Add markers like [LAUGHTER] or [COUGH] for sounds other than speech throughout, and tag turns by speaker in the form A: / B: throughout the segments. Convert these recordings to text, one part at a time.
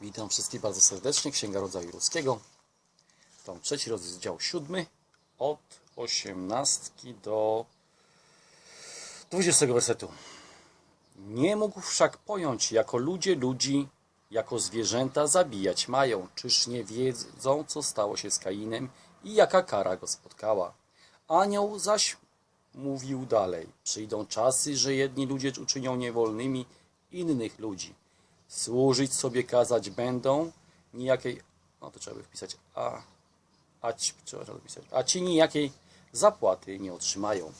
A: Witam wszystkich bardzo serdecznie. Księga Rodzaju Ludzkiego. Tom trzeci rozdział siódmy od 18 do 20 wersetu. Nie mógł wszak pojąć, jako ludzie ludzi, jako zwierzęta zabijać mają. Czyż nie wiedzą, co stało się z Kainem i jaka kara go spotkała? Anioł zaś mówił dalej. Przyjdą czasy, że jedni ludzie uczynią niewolnymi innych ludzi. Służyć sobie kazać będą. Nijakiej, no to trzeba by wpisać, a, a, ci, trzeba wpisać, a ci nijakiej zapłaty nie otrzymają.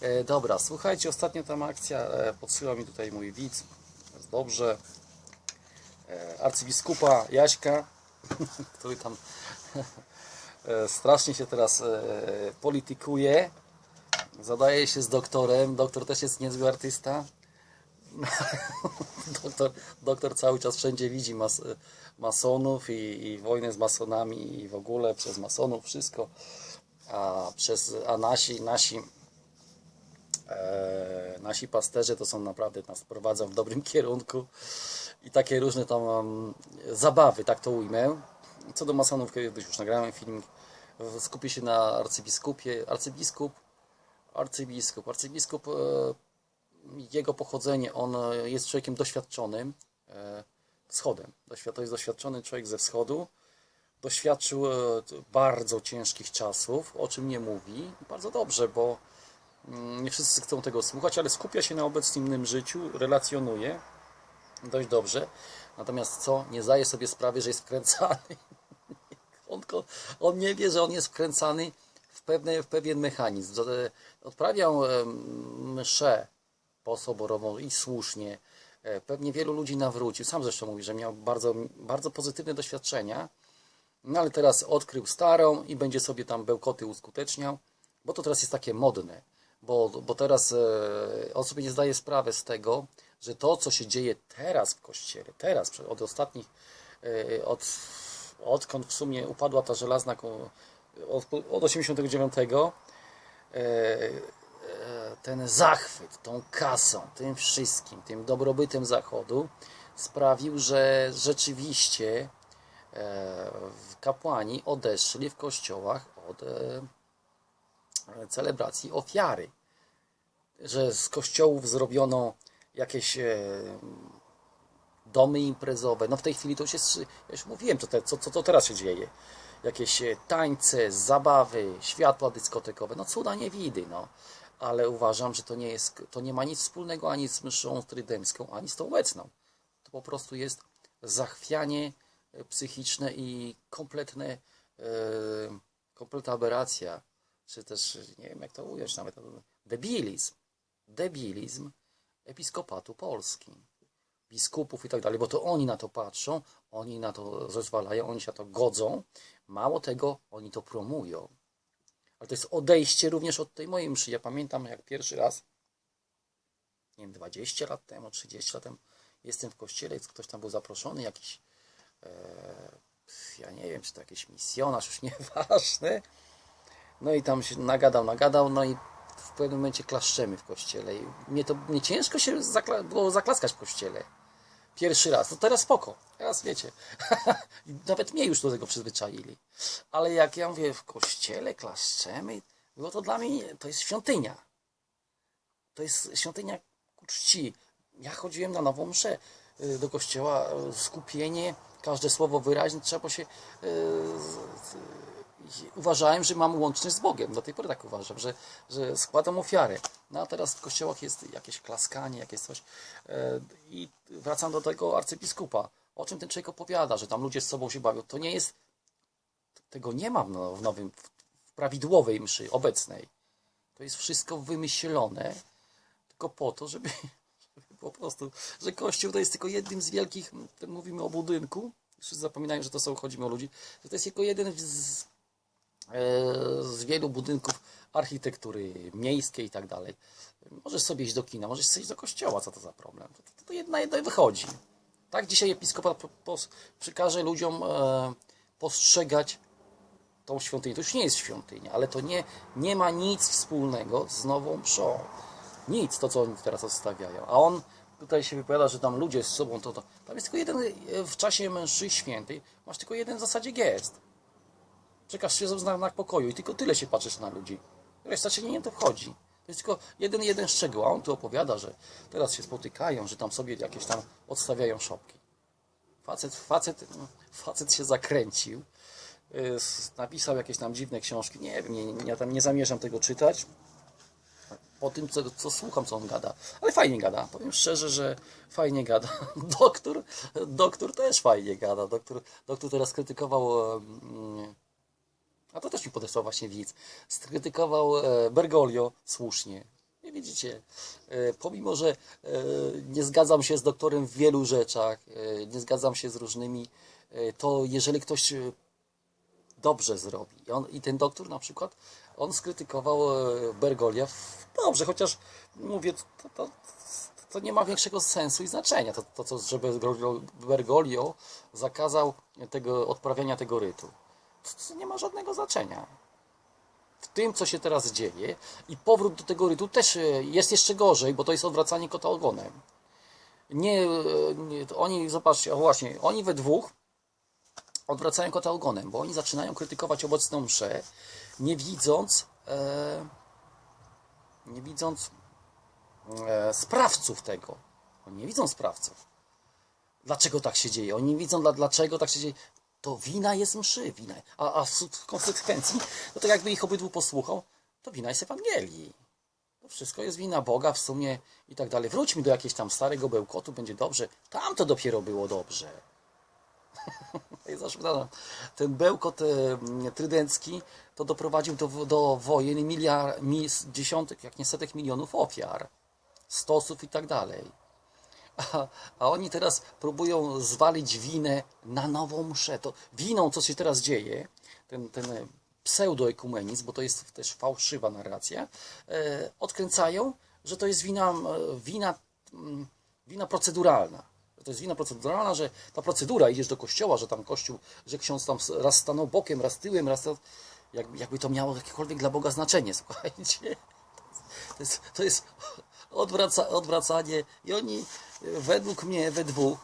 A: E, dobra, słuchajcie, ostatnia tam akcja e, podsyła mi tutaj mój widz, jest dobrze, e, arcybiskupa Jaśka, [LAUGHS] który tam [LAUGHS] e, strasznie się teraz e, politykuje, zadaje się z doktorem, doktor też jest niezły artysta, [LAUGHS] doktor, doktor cały czas wszędzie widzi mas, masonów i, i wojnę z masonami i w ogóle przez masonów wszystko, a, przez, a nasi, nasi, e, nasi pasterze to są naprawdę, nas prowadzą w dobrym [LAUGHS] kierunku i takie różne tam um, zabawy, tak to ujmę. Co do masonów, kiedyś już nagrałem filmik, skupię się na arcybiskupie, arcybiskup, arcybiskup, arcybiskup e, jego pochodzenie, on jest człowiekiem doświadczonym e, wschodem. To jest doświadczony człowiek ze wschodu. Doświadczył e, bardzo ciężkich czasów, o czym nie mówi. Bardzo dobrze, bo mm, nie wszyscy chcą tego słuchać, ale skupia się na obecnym życiu, relacjonuje dość dobrze. Natomiast co? Nie zdaje sobie sprawy, że jest wkręcany. [LAUGHS] On, on nie wie, że on jest wkręcany w, pewne, w pewien mechanizm. Odprawiał mszę posoborową i słusznie. E, Pewnie wielu ludzi nawrócił. Sam zresztą mówi, że miał bardzo, bardzo pozytywne doświadczenia, no ale teraz odkrył starą i będzie sobie tam bełkoty uskuteczniał, bo to teraz jest takie modne. Bo, bo teraz e, on nie zdaje sprawy z tego, że to, co się dzieje teraz w kościele, teraz, od ostatnich, e, od, odkąd w sumie upadła ta żelazna, od, od 89, ten zachwyt, tą kasą, tym wszystkim, tym dobrobytem Zachodu sprawił, że rzeczywiście e, kapłani odeszli w kościołach od e, celebracji ofiary. Że z kościołów zrobiono jakieś e, domy imprezowe. No w tej chwili to już jest, ja już mówiłem, co, te, co, co to teraz się dzieje. Jakieś tańce, zabawy, światła dyskotekowe, no cuda nie widy, no. Ale uważam, że to nie, jest, to nie ma nic wspólnego ani z mszą trydencką, ani z tą obecną. To po prostu jest zachwianie e, psychiczne i kompletne, e, kompletna aberracja, czy też, nie wiem jak to ująć nawet, debilizm. Debilizm episkopatu Polski biskupów i tak dalej, bo to oni na to patrzą, oni na to zezwalają, oni się na to godzą. Mało tego, oni to promują. Ale to jest odejście również od tej mojej mszy. Ja pamiętam, jak pierwszy raz, nie wiem, 20 lat temu, 30 lat temu, jestem w kościele, ktoś tam był zaproszony, jakiś, e, ja nie wiem, czy to jakiś misjonarz, już [LAUGHS] nieważne. No i tam się nagadał, nagadał, no i w pewnym momencie klaszczemy w kościele. I mnie to mnie ciężko się zakla- było zaklaskać w kościele. Pierwszy raz. To teraz spoko. Teraz wiecie. [LAUGHS] Nawet mnie już do tego przyzwyczaili. Ale jak ja mówię, w kościele klaszczemy, było to dla mnie, to jest świątynia. To jest świątynia ku czci. Ja chodziłem na nową mszę y, do kościoła, y, skupienie, każde słowo wyraźne, trzeba się y, uważałem, że mam łączność z Bogiem. Do tej pory tak uważam, że, że składam ofiarę. No a teraz w kościołach jest jakieś klaskanie, jakieś coś. E, I wracam do tego arcybiskupa. O czym ten człowiek opowiada, że tam ludzie z sobą się bawią. To nie jest. Tego nie ma w no- w nowym, w prawidłowej mszy obecnej. To jest wszystko wymyślone tylko po to, żeby, żeby po prostu, że Kościół to jest tylko jednym z wielkich, mówimy o budynku, wszyscy zapominają, że to są, chodzi o ludzi, że to jest tylko jeden z, z wielu budynków architektury miejskiej i tak dalej. Możesz sobie iść do kina, możesz sobie iść do kościoła, co to za problem? To, to, jedna jedno wychodzi. Tak dzisiaj episkopat przykaże ludziom e, postrzegać tą świątynię. To już nie jest świątynia, ale to nie, nie ma nic wspólnego z nową mszą. Nic, to co oni teraz odstawiają. A on tutaj się wypowiada, że tam ludzie z sobą to, to. Tam jest tylko jeden, e, w czasie mszy świętej, masz tylko jeden w zasadzie gest. Czekasz się znak, znak pokoju i tylko tyle się patrzysz na ludzi. Reszta cię nie to wchodzi. To jest tylko jeden, jeden szczegół, a on tu opowiada, że teraz się spotykają, że tam sobie jakieś tam odstawiają szopki. Facet, facet, facet się zakręcił, y, napisał jakieś tam dziwne książki. Nie wiem, nie, ja tam nie zamierzam tego czytać. Po tym, co, co słucham, co on gada. Ale fajnie gada. Powiem szczerze, że fajnie gada. [LAUGHS] Doktor, doktor też fajnie gada. Doktor, doktor teraz krytykował. em, a to też mi podesłał właśnie widz. Skrytykował e, Bergoglio słusznie. Nie widzicie, e, pomimo, że e, nie zgadzam się z doktorem w wielu rzeczach, nie zgadzam się z różnymi, to jeżeli ktoś dobrze zrobi. I, on, I ten doktor na przykład, on skrytykował Bergolia dobrze, chociaż mówię, to, to, to nie ma większego sensu i znaczenia. To, to co, że Bergoglio zakazał tego, odprawiania tego rytu. Nie ma żadnego znaczenia. W tym, co się teraz dzieje i powrót do tego rytu też e, jest jeszcze gorzej, bo to jest odwracanie kota ogonem. Nie, e, nie oni, zobaczcie, o właśnie, oni we dwóch odwracają kota ogonem, bo oni zaczynają krytykować obecną mszę, nie widząc, e, nie widząc e, sprawców tego. Oni nie widzą sprawców. Dlaczego tak się dzieje? Oni nie widzą, dla, dlaczego tak się dzieje. To wina jest mszy, wina. A, a w konsekwencji, no to jakby ich obydwu posłuchał, to wina jest Ewangelii. To wszystko jest wina Boga w sumie i tak dalej. Wróćmy do jakiegoś tam starego bełkotu, będzie dobrze. Tam to dopiero było dobrze. [LAUGHS] Ten bełkot e, trydencki to doprowadził do, do wojen miliard, mi, dziesiątek, jak nie setek milionów ofiar, stosów i tak dalej. A, a oni teraz próbują zwalić winę na nową mszę. To winą, co się teraz dzieje, ten, ten pseudoekumenizm, bo to jest też fałszywa narracja, e, odkręcają, że to jest wina, wina, wina proceduralna. To jest wina proceduralna, że ta procedura, idziesz do kościoła, że tam kościół, że ksiądz tam raz stanął bokiem, raz tyłem, raz... Jakby, to miało jakiekolwiek dla Boga znaczenie, [LAUGHS] słuchajcie. To jest, to jest odwraca, odwracanie i oni według mnie, we dwóch,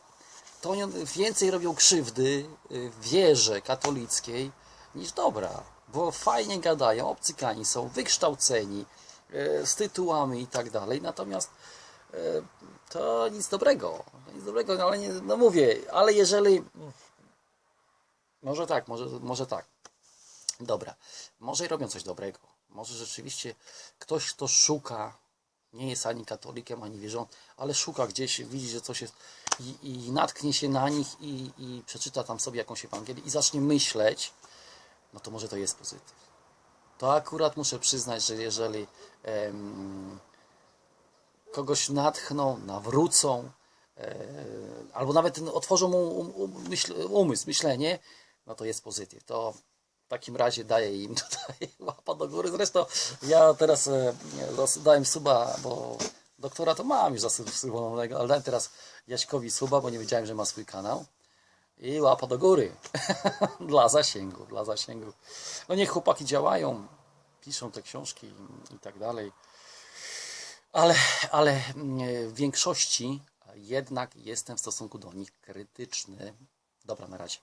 A: to oni więcej robią krzywdy e, wierze katolickiej niż dobra, bo fajnie gadają, obcykani są, wykształceni, e, z tytułami i tak dalej, natomiast e, to nic dobrego, nic dobrego, no ale nie, no mówię, ale jeżeli, może tak, może, może tak, Dobra, może i robią coś dobrego. Może rzeczywiście ktoś, kto szuka, nie jest ani katolikiem, ani wierzą, ale szuka gdzieś, widzi, że coś jest i, i natknie się na nich i, i przeczyta tam sobie jakąś Ewangelię i zacznie myśleć, no to może to jest pozytyw. To akurat muszę przyznać, że jeżeli em, kogoś natchną, nawrócą, e, albo nawet otworzą mu um, um, myśl, umysł, myślenie, no to jest pozytyw. To w takim razie daję im [LAUGHS] tutaj do góry. Zresztą ja teraz e, dałem suba, bo doktora to mam już zasypionego, ale dałem teraz Jaśkowi suba, bo nie wiedziałem, że ma swój kanał. I łapa do góry. [LAUGHS] dla zasięgu, dla zasięgu. No niech chłopaki działają, piszą te książki i, i tak dalej. Ale, ale mm, w większości jednak jestem w stosunku do nich krytyczny. Dobra, na razie.